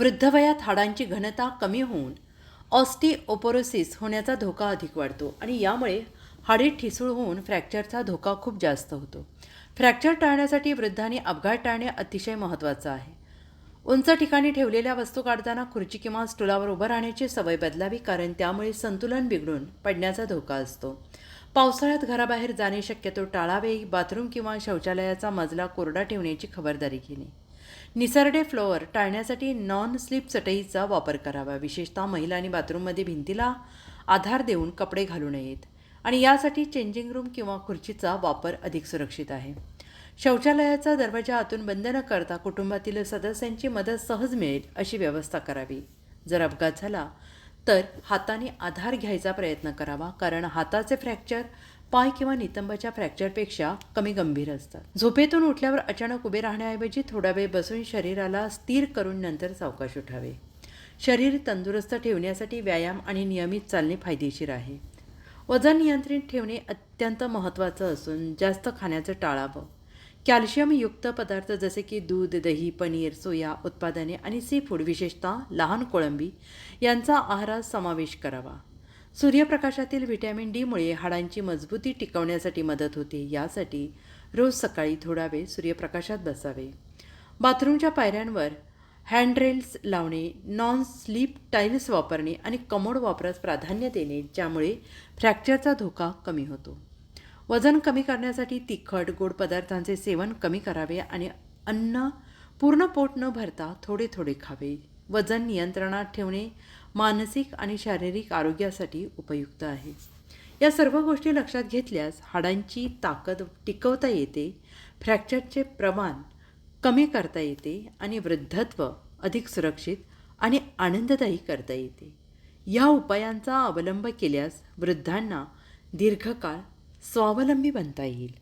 वृद्धवयात हाडांची घनता कमी होऊन ऑस्टिओपोरोसिस होण्याचा धोका अधिक वाढतो आणि यामुळे हाडे ठिसूळ होऊन फ्रॅक्चरचा धोका खूप जास्त होतो. फ्रॅक्चर टाळण्यासाठी वृद्धांनी अपघात टाळणे अतिशय महत्त्वाचं आहे. उंच ठिकाणी ठेवलेल्या वस्तू काढताना खुर्ची किंवा स्टुलावर उभं राहण्याची सवय बदलावी कारण त्यामुळे संतुलन बिघडून पडण्याचा धोका असतो. पावसाळ्यात घराबाहेर जाणे शक्यतो टाळावे बाथरूम किंवा शौचालयाचा मजला कोरडा ठेवण्याची खबरदारी घेणे. निसरडे फ्लोअर टाळण्यासाठी नॉन स्लिप चटईचा वापर करावा. विशेषतः महिलांनी बाथरूममध्ये भिंतीला आधार देऊन कपडे घालू नयेत. आणि यासाठी चेंजिंग रूम किंवा खुर्चीचा वापर अधिक सुरक्षित आहे. शौचालयाचा दरवाजा आतून बंद न करता कुटुंबातील सदस्यांची मदत सहज मिळेल अशी व्यवस्था करावी. जर अपघात झाला तर हाताने आधार घ्यायचा प्रयत्न करावा कारण हाताचे फ्रॅक्चर पाय किंवा नितंबाच्या फ्रॅक्चरपेक्षा कमी गंभीर असतात. झोपेतून उठल्यावर अचानक उभे राहण्याऐवजी थोडा वेळ बसून शरीराला स्थिर करून नंतर सावकाश उठावे. शरीर तंदुरुस्त ठेवण्यासाठी व्यायाम आणि नियमित चालणे फायदेशीर आहे. वजन नियंत्रित ठेवणे अत्यंत महत्त्वाचं असून जास्त खाण्याचं टाळावं. कॅल्शियमयुक्त पदार्थ जसे की दूध दही पनीर सोया उत्पादने आणि सी फूड विशेषतः लहान कोळंबी यांचा आहारात समावेश करावा. सूर्यप्रकाशातील व्हिटॅमिन डीमुळे हाडांची मजबूती टिकवण्यासाठी मदत होते. यासाठी रोज सकाळी थोडा वेळ सूर्यप्रकाशात बसावे. बाथरूमच्या पायऱ्यांवर हँडरेल्स लावणे नॉन स्लीप टाईल्स वापरणे आणि कमोड वापरास प्राधान्य देणे ज्यामुळे फ्रॅक्चरचा धोका कमी होतो. वजन कमी करण्यासाठी तिखट गोड पदार्थांचे सेवन कमी करावे आणि अन्न पूर्ण पोट न भरता थोडे थोडे खावे. वजन नियंत्रणात ठेवणे मानसिक आणि शारीरिक आरोग्यासाठी उपयुक्त आहे. या सर्व गोष्टी लक्षात घेतल्यास हाडांची ताकद टिकवता येते फ्रॅक्चरचे प्रमाण कमी करता येते आणि वृद्धत्व अधिक सुरक्षित आणि आनंददायी करता येते. या उपायांचा अवलंब केल्यास वृद्धांना दीर्घकाळ स्वावलंबी बनता येईल.